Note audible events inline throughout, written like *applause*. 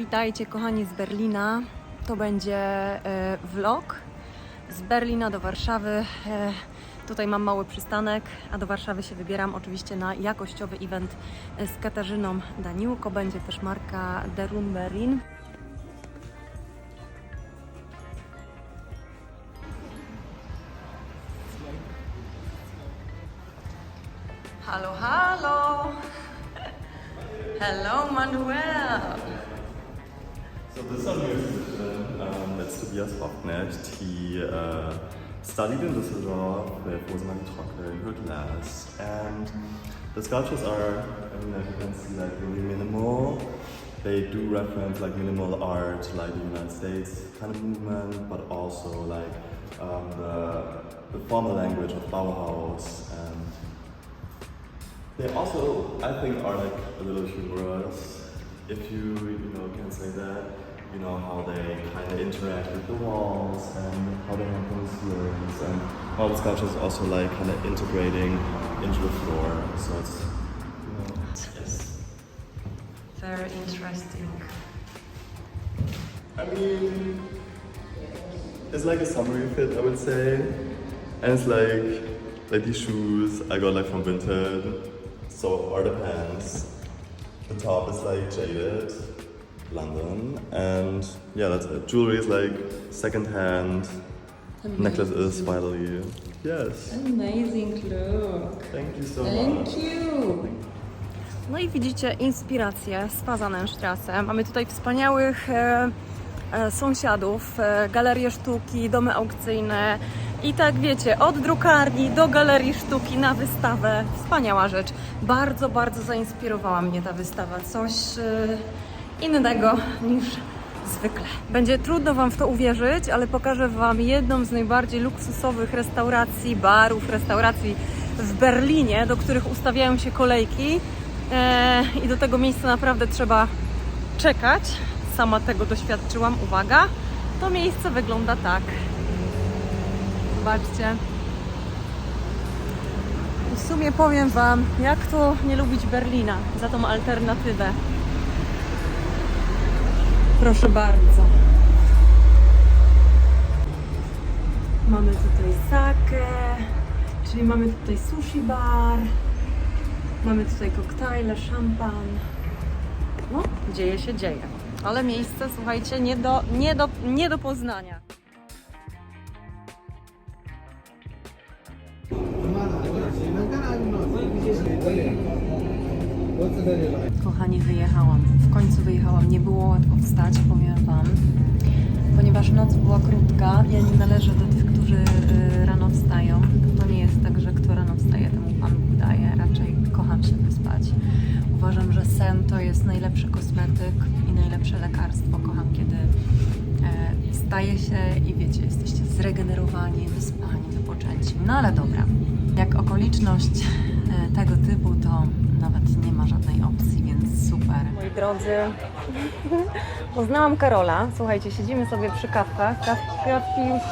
Witajcie kochani z Berlina. To będzie e, vlog z Berlina do Warszawy. E, tutaj mam mały przystanek, a do Warszawy się wybieram oczywiście na jakościowy event e, z Katarzyną Daniłko. Będzie też marka Derun Berlin. Halo, halo! Hello Manuel! Studied in Düsseldorf with Rosemary Trockel in her class. And the sculptures are, I mean, as you can see, like really minimal. They do reference like minimal art, like the United States kind of movement, but also like um, the, the formal language of Bauhaus. And they also, I think, are like a little humorous, if you you know can say that. You know how they kind of interact with the walls and how they have those ceilings and all the sculptures also like kind of integrating into the floor. So it's you know yes. Very interesting. I mean, it's like a summery fit, I would say, and it's like like these shoes I got like from Vinted. So are the pants. The top is like jaded, London, and yeah, that's it. Jewelry is like second hand. Necklace is finally yes. Amazing look. Thank you so much. Thank you. No i widzicie inspirację z Fasanenstrasse. Mamy tutaj wspaniałych e, e, sąsiadów, e, galerie sztuki, domy aukcyjne i tak wiecie, od drukarni do galerii sztuki na wystawę. Wspaniała rzecz. Bardzo, bardzo zainspirowała mnie ta wystawa. Coś e, innego niż zwykle. Będzie trudno Wam w to uwierzyć, ale pokażę Wam jedną z najbardziej luksusowych restauracji, barów, restauracji w Berlinie, do których ustawiają się kolejki e, i do tego miejsca naprawdę trzeba czekać. Sama tego doświadczyłam. Uwaga, to miejsce wygląda tak. Zobaczcie. W sumie powiem Wam, jak to nie lubić Berlina za tą alternatywę. Proszę bardzo. Mamy tutaj sake, czyli mamy tutaj sushi bar, mamy tutaj koktajle, szampan. No, dzieje się, dzieje. Ale miejsce, słuchajcie, nie do, nie do, nie do poznania. Kochani, wyjechałam. W końcu wyjechałam. Nie było łatwo wstać, powiem Wam. Ponieważ noc była krótka, ja nie należę do tych, którzy y, rano wstają. To nie jest tak, że kto rano wstaje, temu Pan Bóg daje. Raczej kocham się wyspać. Uważam, że sen to jest najlepszy kosmetyk i najlepsze lekarstwo. Kocham, kiedy e, wstaje się i wiecie, jesteście zregenerowani, wyspani, wypoczęci. No ale dobra, jak okoliczność tego typu, to nawet nie ma żadnej opcji, więc super. Moi drodzy, *laughs* poznałam Karola. Słuchajcie, siedzimy sobie przy kawkach. Kaw- Kawki już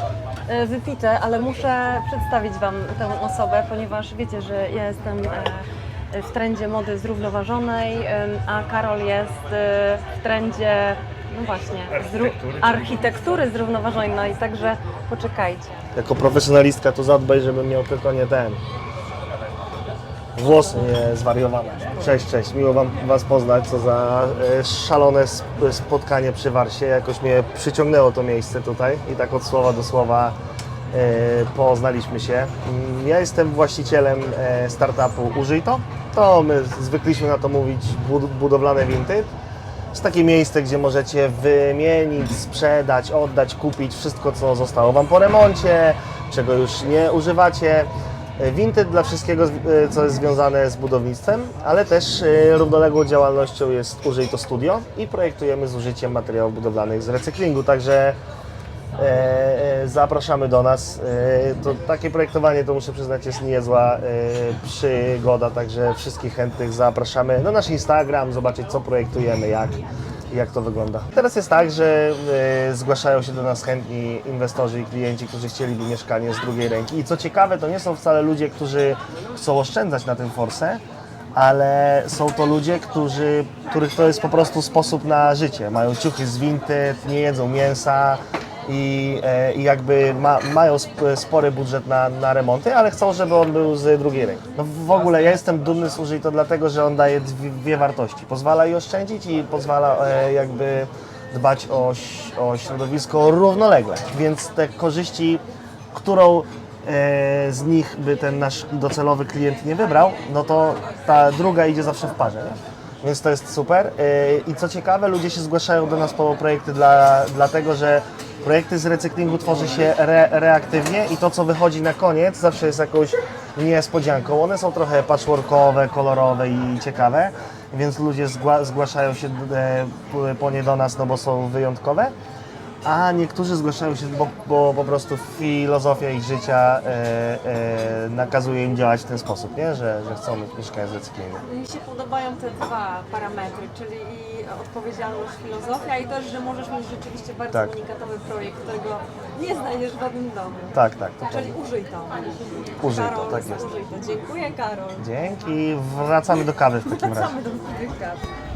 e, wypite, ale muszę przedstawić Wam tę osobę, ponieważ wiecie, że ja jestem e, w trendzie mody zrównoważonej, a Karol jest e, w trendzie, no właśnie, zró- architektury zrównoważonej, także poczekajcie. Jako profesjonalistka to zadbaj, żebym miał tylko nie ten. Włosy nie zwariowane. Cześć, cześć. Miło wam, Was poznać. Co za e, szalone sp- spotkanie przy Warsie. Jakoś mnie przyciągnęło to miejsce tutaj i tak od słowa do słowa e, poznaliśmy się. Mm, Ja jestem właścicielem e, startupu Użyj to. To my zwykliśmy na to mówić bud- budowlane vintage. jest takie miejsce, gdzie możecie wymienić, sprzedać, oddać, kupić wszystko, co zostało Wam po remoncie, czego już nie używacie. Vinted dla wszystkiego, e, co jest związane z budownictwem, ale też e, równoległą działalnością jest Użyj to Studio i projektujemy z użyciem materiałów budowlanych z recyklingu, także e, zapraszamy do nas. To takie projektowanie, to muszę przyznać, jest niezła przygoda, także wszystkich chętnych zapraszamy na nasz Instagram, zobaczyć co projektujemy, jak, jak to wygląda. Teraz jest tak, że e, zgłaszają się do nas chętni inwestorzy i klienci, którzy chcieliby mieszkanie z drugiej ręki. I co ciekawe, to nie są wcale ludzie, którzy chcą oszczędzać na tym forse, ale są to ludzie, którzy, których to jest po prostu sposób na życie. Mają ciuchy z Vinted, nie jedzą mięsa i, e, i jakby ma, mają sp, spory budżet na, na remonty, ale chcą, żeby on był z drugiej ręki. No w ogóle ja jestem dumny z to dlatego, że on daje dwie, dwie wartości. Pozwala i oszczędzić i pozwala e, jakby dbać o, o środowisko równolegle. Więc te korzyści, którą e, z nich by ten nasz docelowy klient nie wybrał, no to ta druga idzie zawsze w parze. Nie? Więc to jest super. E, I co ciekawe, ludzie się zgłaszają do nas po projekty dla, dlatego, że projekty z recyklingu tworzy się re, reaktywnie i to, co wychodzi na koniec, zawsze jest jakąś niespodzianką. One są trochę patchworkowe, kolorowe i ciekawe, więc ludzie zgła, zgłaszają się e, po nie do nas, no bo są wyjątkowe. A niektórzy zgłaszają się, bo, bo po prostu filozofia ich życia e, e, nakazuje im działać w ten sposób, nie? Że, że chcą mieć mieszkanie z recyklingu. Mi się podobają te dwa parametry, czyli i odpowiedzialność, filozofia i też, że możesz mieć rzeczywiście bardzo Tak. unikatowy projekt, którego nie znajdziesz w żadnym domu. Tak, tak. To Czyli użyj to. Użyj to, Karol, tak jest. Użyj to. Dziękuję Karol. Dzięki. Wracamy do kawy w takim razie. Wracamy do tych kaw.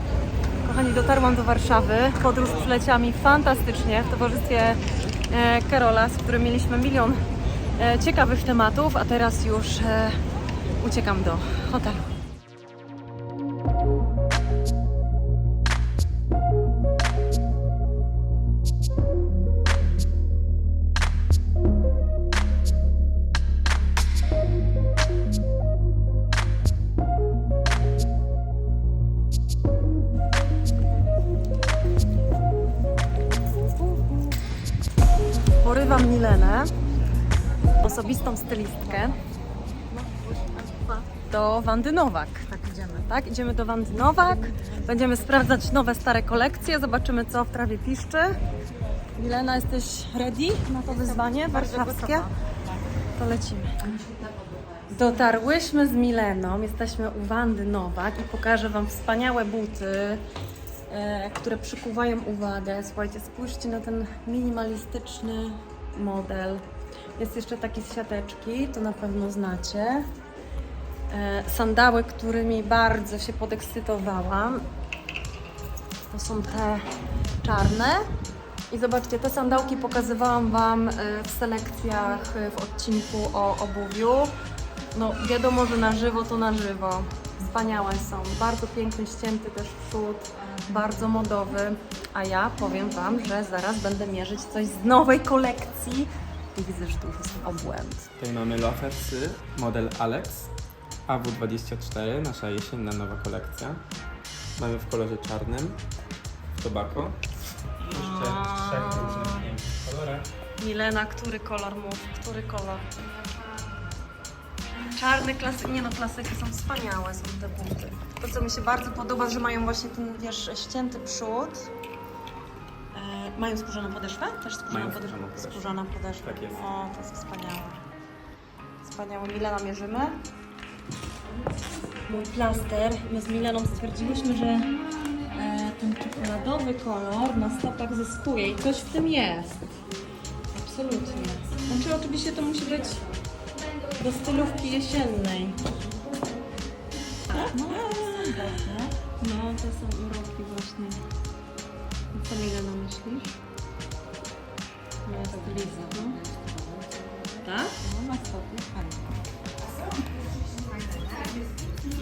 Kochani, dotarłam do Warszawy. Podróż przyleciała mi fantastycznie w towarzystwie e, Karola, z którym mieliśmy milion e, ciekawych tematów, a teraz już e, uciekam do hotelu. Osobistą stylistkę, do Wandy Nowak. Tak, idziemy. Tak, idziemy do Wandy Nowak. Będziemy sprawdzać nowe, stare kolekcje. Zobaczymy, co w trawie piszczy. Milena, jesteś ready na to wyzwanie warszawskie? To lecimy. Dotarłyśmy z Mileną, jesteśmy u Wandy Nowak i pokażę Wam wspaniałe buty, e, które przykuwają uwagę. Słuchajcie, spójrzcie na ten minimalistyczny model. Jest jeszcze taki z siateczki, to na pewno znacie. E, sandały, którymi bardzo się podekscytowałam. To są te czarne. I zobaczcie, te sandałki pokazywałam Wam e, w selekcjach e, w odcinku o obuwiu. No wiadomo, że na żywo to na żywo. Wspaniałe są. Bardzo piękny, ścięty też przód. Bardzo modowy. A ja powiem Wam, że zaraz będę mierzyć coś z nowej kolekcji. I widzę, że to już jest obłęd. Tutaj mamy lofersy, model Alex, AW24, nasza jesienna nowa kolekcja. Mamy w kolorze czarnym, w tobacco. I jeszcze w trzech różnych pięknych kolorach. Milena, który kolor mów? Który kolor? Czarny klasyk, nie no, klasyki są wspaniałe, są te buty. To, co mi się bardzo podoba, że mają właśnie ten, wiesz, ścięty przód. E, mają skórzaną podeszwę? Też skórzaną Mają podeszwę. skórzaną podeszwę. Skórzaną podeszwę. Tak jest. O, to jest wspaniałe. Wspaniałe. Milena mierzymy. Mój plaster. My z Mileną stwierdziłyśmy, że e, ten czekoladowy kolor na stopach zyskuje i coś w tym jest. Absolutnie. Znaczy oczywiście to musi być do stylówki jesiennej. No, no to są uroki właśnie. Co Milena myślisz? No jest Liza, no. Tak? No na stopie fajnie.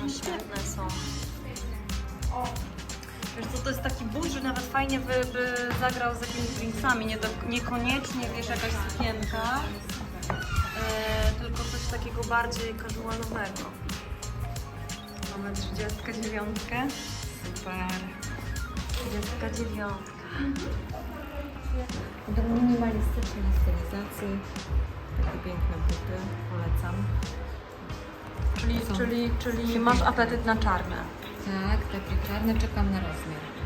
No świetne są. Wiesz co, to jest taki but, że nawet fajnie by, by zagrał z jakimiś drinksami, nie do, niekoniecznie wiesz jakaś sukienka, e, tylko coś takiego bardziej casualowego. Mamy 39. Super. 39. Do minimalistycznej stylizacji. Takie piękne buty, polecam. Czyli, Są. czyli, czyli masz apetyt na czarne. Tak, takie czarne, czekam na rozmiar.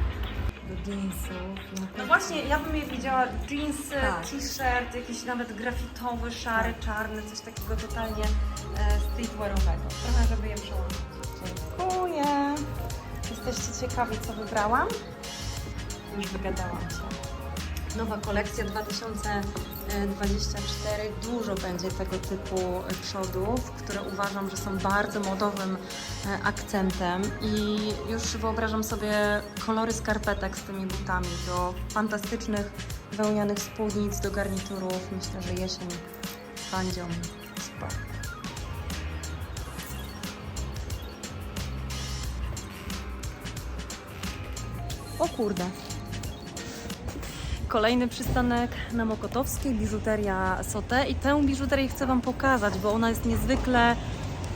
Do jeansów. No właśnie, ja bym je widziała jeansy, Tak. t-shirt, jakiś nawet grafitowy, szary, czarny, coś takiego totalnie e, streetwearowego. Trochę, żeby je przełożyć. Dziękuję. Jesteście ciekawi, co wybrałam? Już wygadałam się. Nowa kolekcja 2024. Dużo będzie tego typu przodów, które uważam, że są bardzo modowym e, akcentem i już wyobrażam sobie kolory skarpetek z tymi butami do fantastycznych wełnianych spódnic, do garniturów. Myślę, że jesień bandzią super. O kurde. Kolejny przystanek na Mokotowskiej, biżuteria Sote i tę biżuterię chcę Wam pokazać, bo ona jest niezwykle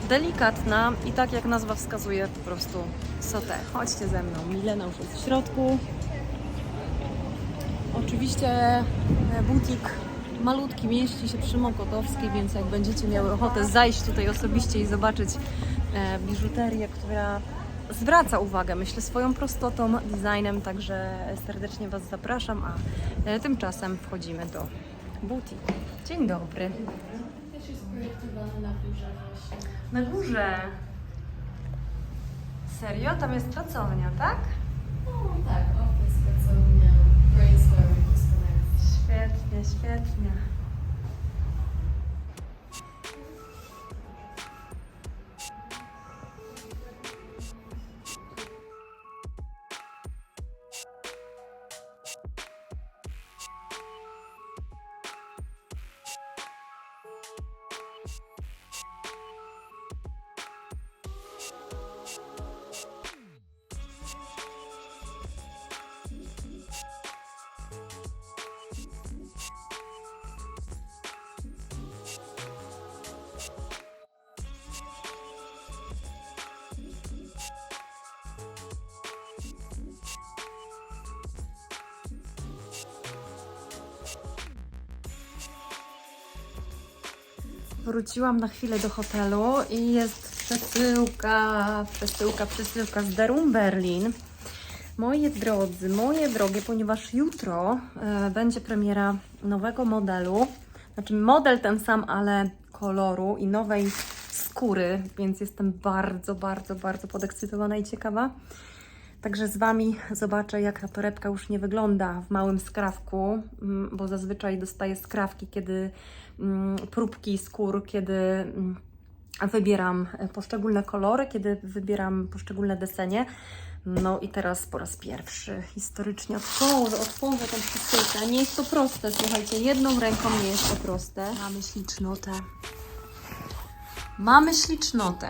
delikatna i tak jak nazwa wskazuje po prostu Sote. Chodźcie ze mną, Milena już jest w środku. Oczywiście e, butik malutki mieści się przy Mokotowskiej, więc jak będziecie miały ochotę zajść tutaj osobiście i zobaczyć e, biżuterię, która zwraca uwagę, myślę, swoją prostotą, designem, także serdecznie Was zapraszam, a e, tymczasem wchodzimy do butiku. Dzień dobry. Też jest projektowane na górze właśnie. Na górze. Serio? Tam jest pracownia, tak? No tak, office, pracownia, brainstorming. Świetnie, świetnie. Wróciłam na chwilę do hotelu i jest przesyłka, przesyłka, przesyłka z Derum Berlin. Moi drodzy, moje drogie, ponieważ jutro e, będzie premiera nowego modelu, znaczy model ten sam, ale koloru i nowej skóry, więc jestem bardzo, bardzo, bardzo podekscytowana i ciekawa. Także z Wami zobaczę, jak ta torebka już nie wygląda w małym skrawku, mm, bo zazwyczaj dostaję skrawki, kiedy mm, próbki skór, kiedy mm, wybieram poszczególne kolory, kiedy wybieram poszczególne desenie. No i teraz po raz pierwszy historycznie otworzę, otworzę tą przesyłkę. Nie jest to proste, słuchajcie, jedną ręką nie jest to proste. Mamy ślicznotę. Mamy ślicznotę.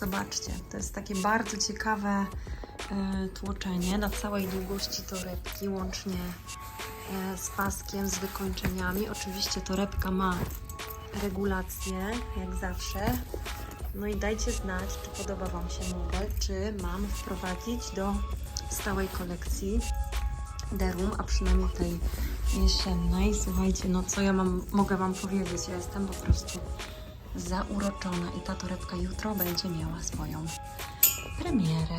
Zobaczcie, to jest takie bardzo ciekawe tłoczenie na całej długości torebki, łącznie e, z paskiem, z wykończeniami. Oczywiście torebka ma regulację, jak zawsze. No i dajcie znać, czy podoba Wam się model, czy mam wprowadzić do stałej kolekcji Derum, a przynajmniej tej jesiennej. Słuchajcie, no co ja mam, mogę Wam powiedzieć? Ja jestem po prostu zauroczona i ta torebka jutro będzie miała swoją premierę.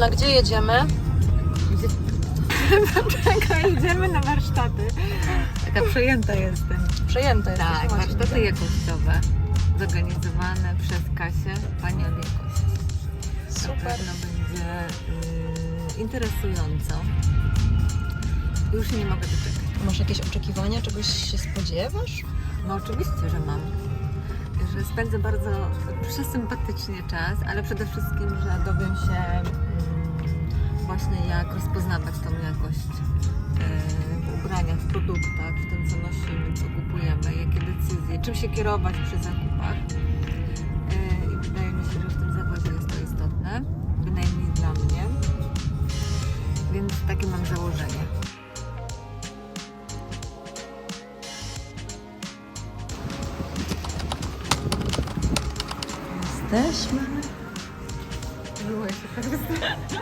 Milena, gdzie jedziemy? Czekaj, idziemy na warsztaty. Taka przejęta jestem. Przejęte jesteś, Tak, właśnie. warsztaty jakościowe. Zorganizowane przez Kasię, Pani od jakości. Na Super. pewno będzie y, interesująco. Już nie mogę doczekać. Masz jakieś oczekiwania? Czegoś się spodziewasz? No oczywiście, że mam. Że spędzę bardzo przesympatycznie czas, ale przede wszystkim, że dowiem się właśnie jak rozpoznawać tą jakość e, w ubraniach, w produktach, w tym co nosimy, co kupujemy, jakie decyzje, czym się kierować przy zakupach. E, I wydaje mi się, że w tym zawodzie jest to istotne, bynajmniej dla mnie. Więc takie mam założenie. Jesteśmy. Się tak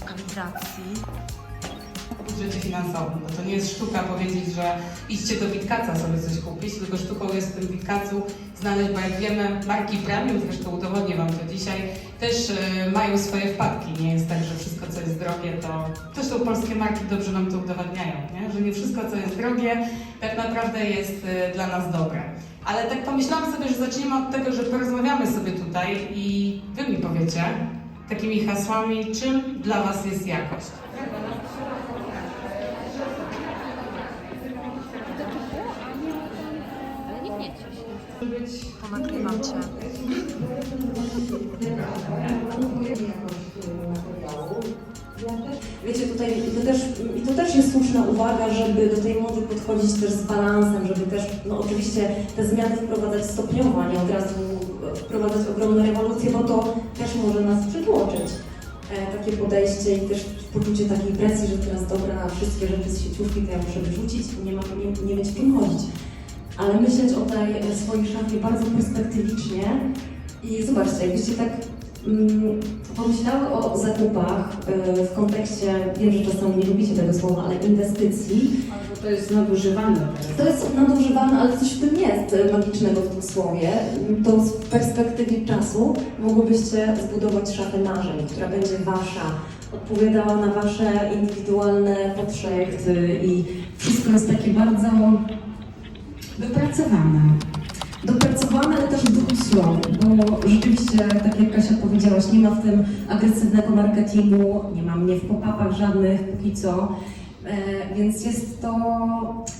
Lokalizacji. w budżecie finansowym. No to nie jest sztuka powiedzieć, że idźcie do Witkaca sobie coś kupić, tylko sztuką jest w tym Witkacu znaleźć, bo jak wiemy, marki premium, zresztą udowodnię Wam to dzisiaj, też y, mają swoje wpadki. Nie jest tak, że wszystko, co jest drogie, to zresztą polskie marki dobrze nam to udowadniają, nie? że nie wszystko, co jest drogie, tak naprawdę jest y, dla nas dobre. Ale tak pomyślałam sobie, że zaczniemy od tego, że porozmawiamy sobie tutaj i Wy mi powiecie takimi hasłami, czym dla Was jest jakość. Ponagrywam cię. Wiecie, tutaj to też, i to też jest słuszna uwaga, żeby do tej mody podchodzić też z balansem, żeby też, no oczywiście te zmiany wprowadzać stopniowo, a nie od razu e, wprowadzać ogromne rewolucje, bo to też może nas przytłoczyć. E, takie podejście i też poczucie takiej presji, że teraz dobra, wszystkie rzeczy z sieciówki to ja muszę wyrzucić i nie, ma, nie, nie mieć chodzić. Ale myśleć o tej e, swojej szafie bardzo perspektywicznie i zobaczcie, jakbyście tak pomyślały o zakupach e, w kontekście, wiem, że czasami nie lubicie tego słowa, ale inwestycji, Albo to jest nadużywane to jest nadużywane, ale coś w tym jest magicznego w tym słowie. To w perspektywie czasu mogłybyście zbudować szafę marzeń, która będzie wasza, odpowiadała na wasze indywidualne potrzeby i Wszystko jest takie bardzo wypracowane. Dopracowane, ale też slow, bo rzeczywiście, tak jak Kasia powiedziałaś, nie ma w tym agresywnego marketingu, nie ma mnie w pop-upach żadnych póki co, e, więc jest to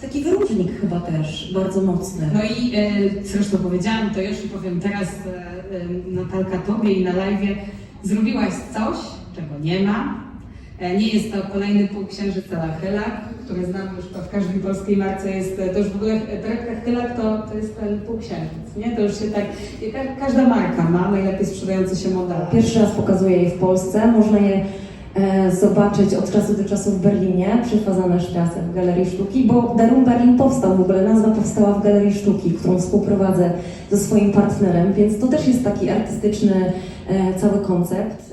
taki wyróżnik chyba też bardzo mocny. No i e, zresztą powiedziałam to i powiem teraz e, e, Natalka Tobie i na live. Zrobiłaś coś, czego nie ma. E, nie jest to kolejny półksiężyc Lachylak, który znamy już w każdej polskiej marce jest, e, to już w ogóle e, Chylak to, to jest ten półksiężyc, nie? To już się tak, ka- każda marka ma najlepiej sprzedający się model. Pierwszy raz pokazuję je w Polsce, można je e, zobaczyć od czasu do czasu w Berlinie, przy Fasanerstraße w Galerii Sztuki, bo Darum Berlin powstał w ogóle, nazwa powstała w Galerii Sztuki, którą współprowadzę ze swoim partnerem, więc to też jest taki artystyczny e, cały koncept.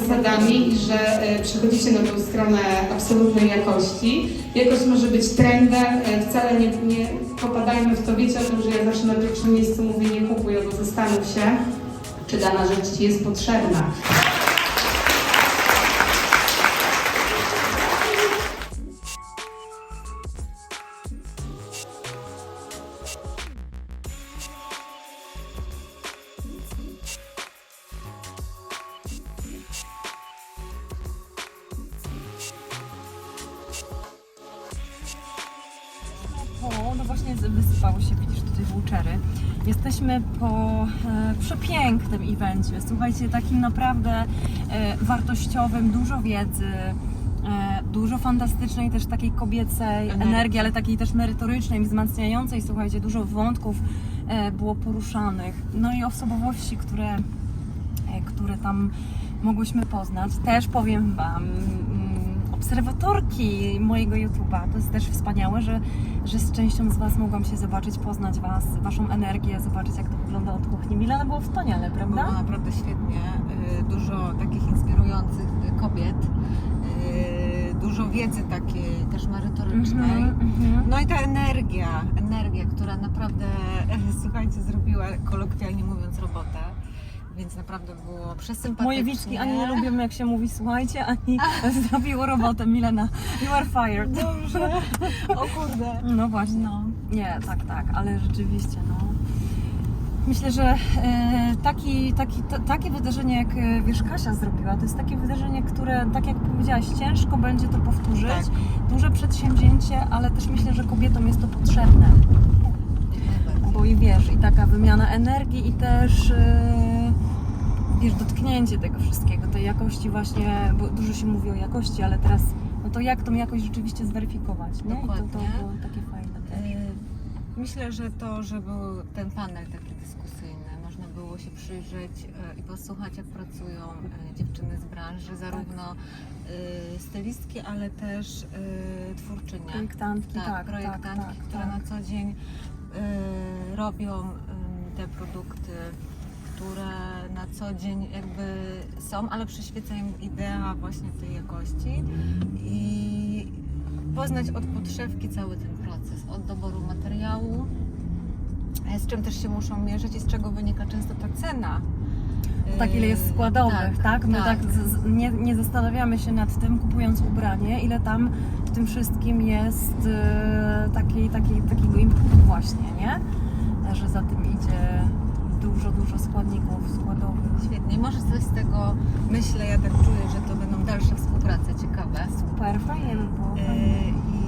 Zasadami i że e, przychodzicie na tą stronę absolutnej jakości. Jakość może być trendem, e, wcale nie, nie popadajmy w to. Wiecie o tym, że ja zawsze na pierwszym miejscu mówię nie kupuj, albo zastanów się, czy dana rzecz Ci jest potrzebna. Słuchajcie, takim naprawdę e, wartościowym, dużo wiedzy, e, dużo fantastycznej też takiej kobiecej Energii. energii, ale takiej też merytorycznej, wzmacniającej, słuchajcie, dużo wątków e, było poruszanych. No i osobowości, które, które tam mogłyśmy poznać. Też powiem Wam, obserwatorki mojego YouTube'a, to jest też wspaniałe, że, że z częścią z Was mogłam się zobaczyć, poznać Was, Waszą energię, zobaczyć jak to wygląda od kuchni. Milena było wspaniale, Było prawda? naprawdę świetnie. Y, Dużo takich inspirujących kobiet. y, Dużo wiedzy takiej też merytorycznej. Mhm, mhm. No i ta energia, energia, która naprawdę, *laughs* słuchajcie, zrobiła kolokwialnie mówiąc robotę. Więc naprawdę było przesympatycznie. Moje wiczki ani nie lubią jak się mówi słuchajcie, ani *laughs* zrobiło robotę. Milena, you are fired. Dobrze. O kurde. No właśnie. Nie, tak, tak, ale rzeczywiście, no. Myślę, że e, taki, taki, to, takie wydarzenie, jak e, wiesz, Kasia zrobiła, to jest takie wydarzenie, które, tak jak powiedziałaś, ciężko będzie to powtórzyć. Duże przedsięwzięcie, ale też myślę, że kobietom jest to potrzebne. Bo i wiesz, i taka wymiana energii, i też e, wiesz, dotknięcie tego wszystkiego, tej jakości właśnie, bo dużo się mówi o jakości, ale teraz, no to jak tą jakość rzeczywiście zweryfikować, nie? I to, to Dokładnie. było takie fajne też. E, Myślę, że to, że był ten panel taki dyskusyjny, można było się przyjrzeć e, i posłuchać, jak pracują e, dziewczyny z branży, zarówno e, stylistki, ale też twórczynie. Projektantki, tak, tak, projektantki, tak, które tak. na co dzień robią te produkty, które na co dzień jakby są, ale przyświeca im idea właśnie tej jakości i poznać od podszewki cały ten proces, od doboru materiału, e, z czym też się muszą mierzyć i z czego wynika często ta cena. Tak, ile jest E, składowych, tak? My tak, z, z, nie, nie zastanawiamy się nad tym, kupując ubranie, ile tam w tym wszystkim jest e, takiej, takiej, takiego inputu właśnie, nie? Że za tym idzie dużo, dużo składników składowych. Świetnie, może coś z tego myślę, ja tak czuję, że to będą dalsze współprace ciekawe. Super, fajnie by było. E, I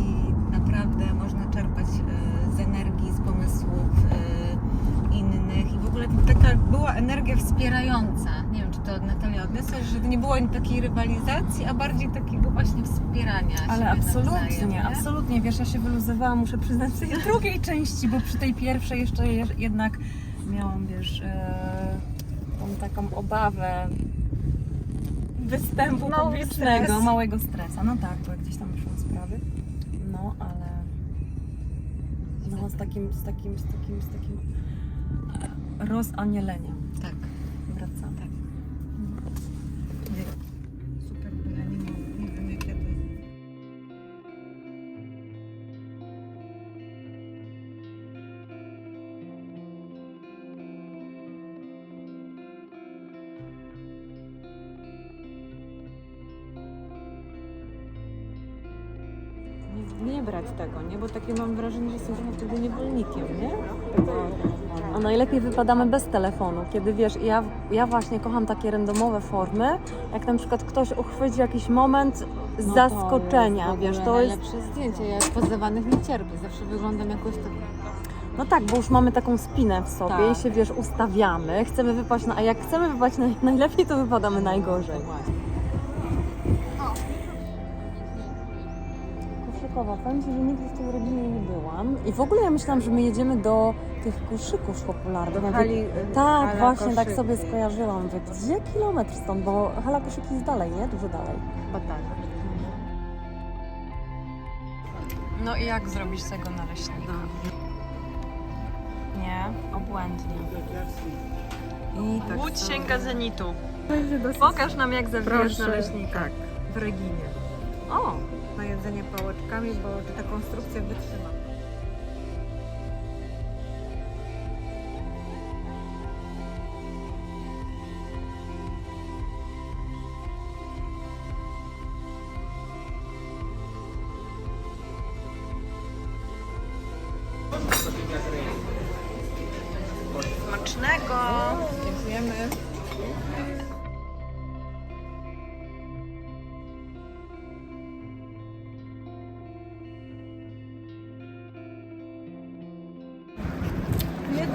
naprawdę można czerpać e, z energii, z pomysłów e, innych i w ogóle taka była energia wspierająca. Nie wiem, czy to Natalia odniosłaś, że nie było takiej rywalizacji, a bardziej takiego właśnie wspierania Ale absolutnie, nawzajem, nie? absolutnie. Wiesz, ja się wyluzowałam, muszę przyznać w tej drugiej części, bo przy tej pierwszej jeszcze je- jednak miałam, wiesz, e, tą taką obawę występu Mały publicznego, stres. małego stresa. No tak, bo jakieś tam wyszły sprawy. No, ale no, z takim, z takim, z takim, z takim rozanieleniem Tak. wracamy. Super, wrażenie, że jestem trochę wtedy niewolnikiem, nie? A najlepiej wypadamy bez telefonu, kiedy wiesz, ja, ja właśnie kocham takie randomowe formy, jak na przykład ktoś uchwyci jakiś moment No zaskoczenia, wiesz, to jest, najlepsze zdjęcie. Ja pozywanych nie cierpię, zawsze wyglądam jakoś tak no tak, bo już mamy taką spinę w sobie Tak. i się, wiesz, ustawiamy, chcemy wypaść, na, a jak chcemy wypaść naj, *laughs* najlepiej, to wypadamy najgorzej. Koszykowa, powiem Ci, że nigdy w tej rodzinie nie byłam i w ogóle ja myślałam, że my jedziemy do tych koszyków popularnych. Do hali, y, tak, hala właśnie, tak koszyki. sobie skojarzyłam. Mówię, gdzie kilometr stąd, bo hala koszyki jest dalej, nie? Dużo dalej. chyba tak. No i jak zrobić tego naleśnika? Nie, obłędnie. I tak Łódź samo. sięga zenitu. Pokaż nam jak zawijesz naleśnika. Tak, w Reginie. O, Na jedzenie pałeczkami, bo ta konstrukcja wytrzyma.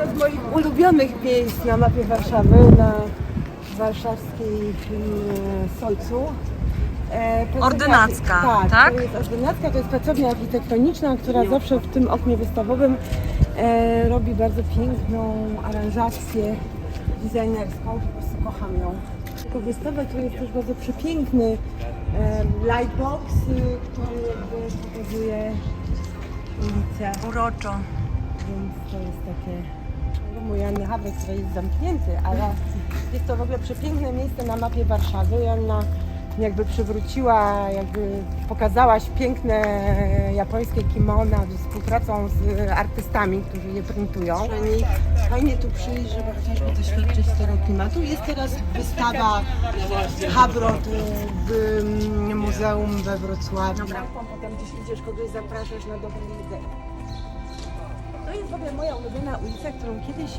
Jedno z moich ulubionych miejsc na mapie Warszawy, na warszawskiej Solcu. E, Ordynacka, tak? tak? To jest ordynacka, to jest pracownia architektoniczna, która zawsze w tym oknie wystawowym e, robi bardzo piękną aranżację designerską, po prostu kocham ją. Po wystawę tu jest też bardzo przepiękny e, lightbox, y, który jakby pokazuje ulicę. Uroczo. Więc to jest takie mój Anny Hawek, który jest zamknięty, ale jest to w ogóle przepiękne miejsce na mapie Warszawy. Joanna jakby przywróciła, jakby pokazałaś piękne japońskie kimona ze współpracą z artystami, którzy je printują. Fajnie, fajnie tu przyjść, żeby chociażby doświadczyć tego klimatu. Jest teraz wystawa Habrot w mm, muzeum we Wrocławiu. Potem gdzieś idziesz, kogoś zapraszasz na dobrą widzę. To jest w ogóle moja ulubiona ulica, którą kiedyś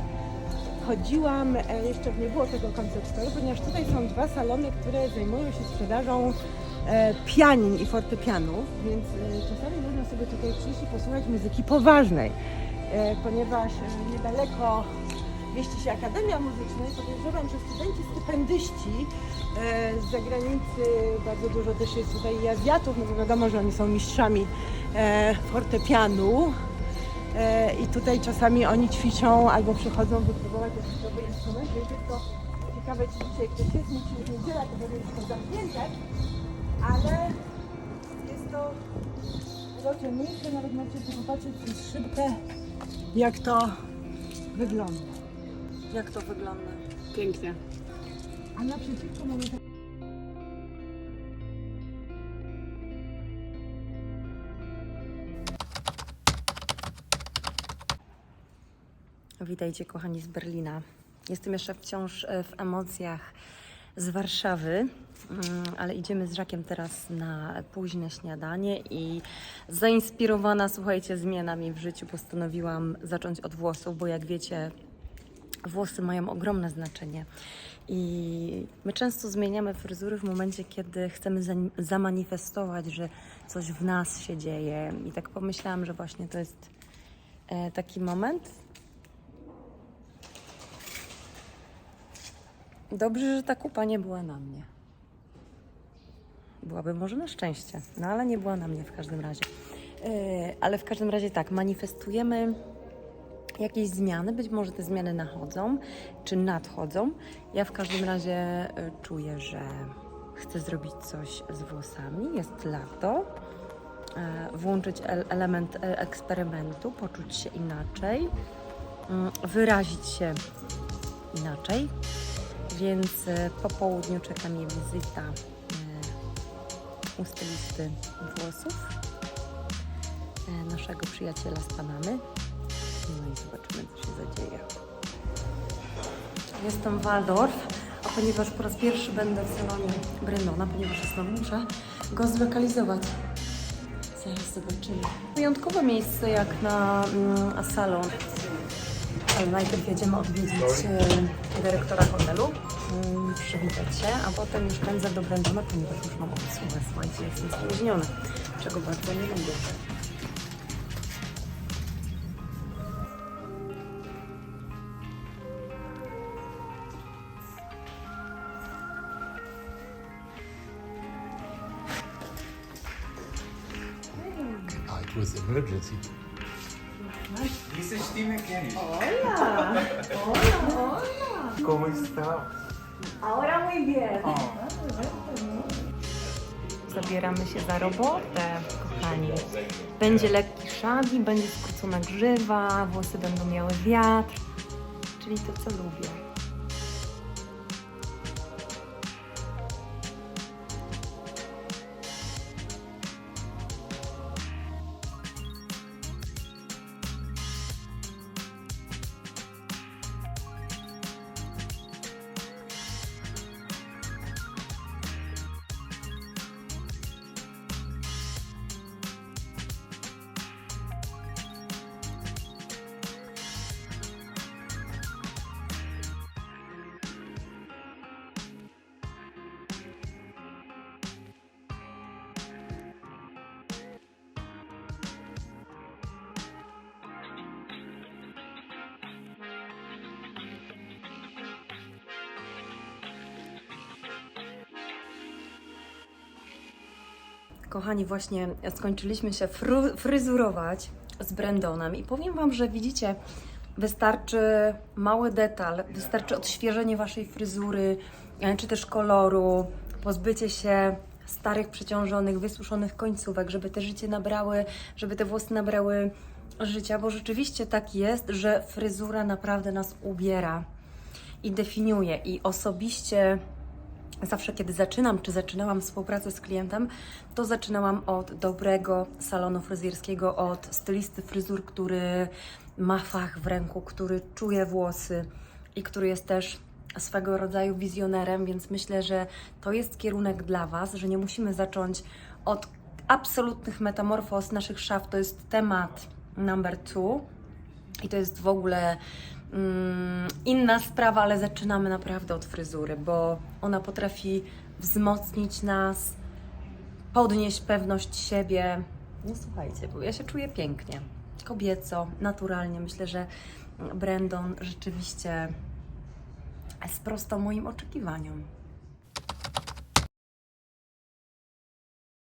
wchodziłam, e, jeszcze nie było tego concept store, ponieważ tutaj są dwa salony, które zajmują się sprzedażą e, pianin i fortepianów, więc e, czasami można sobie tutaj przyjść i posłuchać muzyki poważnej, ponieważ niedaleko mieści się Akademia Muzyczna i podejrzewam, że studenci stypendyści z zagranicy, bardzo dużo też jest tutaj i Azjatów, no bo wiadomo, że oni są mistrzami fortepianu i tutaj czasami oni ćwiczą albo przychodzą wypróbować jakiś nowy instrument, więc jest to ciekawe, czy dzisiaj ktoś jest, musi już niedziela, to będzie wszystko zamknięte, ale jest to urocze miejsce, nawet możecie sobie popatrzeć przez szybkę, jak to wygląda. Jak to wygląda? Pięknie. A naprzeciwko mamy Witajcie kochani z Berlina. Jestem jeszcze wciąż e, w emocjach z Warszawy, mm, ale idziemy z Żakiem teraz na późne śniadanie i zainspirowana, słuchajcie, zmianami w życiu postanowiłam zacząć od włosów, bo jak wiecie, włosy mają ogromne znaczenie. I my często zmieniamy fryzury w momencie, kiedy chcemy zamanifestować, że coś w nas się dzieje. I tak pomyślałam, że właśnie to jest e, taki moment, Dobrze, że ta kupa nie była na mnie. Byłaby może na szczęście, no ale nie była na mnie w każdym razie. Yy, ale w każdym razie tak, manifestujemy jakieś zmiany, być może te zmiany nachodzą, czy nadchodzą. Ja w każdym razie y, czuję, że chcę zrobić coś z włosami. Jest lato. E, Włączyć el- element e, eksperymentu, poczuć się inaczej, mm, wyrazić się inaczej. Więc e, po południu czeka mnie wizyta e, u stylisty włosów, e, naszego przyjaciela z Panamy. No i zobaczymy, co się zadzieje. Jestem Waldorf, a ponieważ po raz pierwszy będę w salonie Brennona, ponieważ znowu muszę go zlokalizować. Zaraz zobaczymy. Wyjątkowe miejsce jak na mm, salon ale najpierw jedziemy odwiedzić e, dyrektora hotelu, mm, przywitać się, a potem już pędzę do Brandona, ponieważ już mam obsługę, słuchajcie, jestem spóźniona, czego bardzo nie lubię. it was emergency. ¿Cómo está? Zabieramy się za robotę, kochani. Będzie lekki szagi, będzie skrócona grzywa, włosy będą miały wiatr, czyli to, co lubię. Kochani, właśnie skończyliśmy się fru- fryzurować z Brandonem i powiem Wam, że widzicie, wystarczy mały detal, wystarczy odświeżenie Waszej fryzury, e, czy też koloru, pozbycie się starych, przeciążonych, wysuszonych końcówek, żeby te życie nabrały, żeby te włosy nabrały życia, bo rzeczywiście tak jest, że fryzura naprawdę nas ubiera i definiuje. I osobiście zawsze kiedy zaczynam, czy zaczynałam współpracę z klientem, to zaczynałam od dobrego salonu fryzjerskiego, od stylisty fryzur, który ma fach w ręku, który czuje włosy i który jest też swego rodzaju wizjonerem, więc myślę, że to jest kierunek dla Was, że nie musimy zacząć od absolutnych metamorfoz naszych szaf. To jest temat number two. I to jest w ogóle inna sprawa, ale zaczynamy naprawdę od fryzury, bo ona potrafi wzmocnić nas, podnieść pewność siebie. No słuchajcie, bo ja się czuję pięknie, kobieco, naturalnie. Myślę, że Brandon rzeczywiście sprostał moim oczekiwaniom.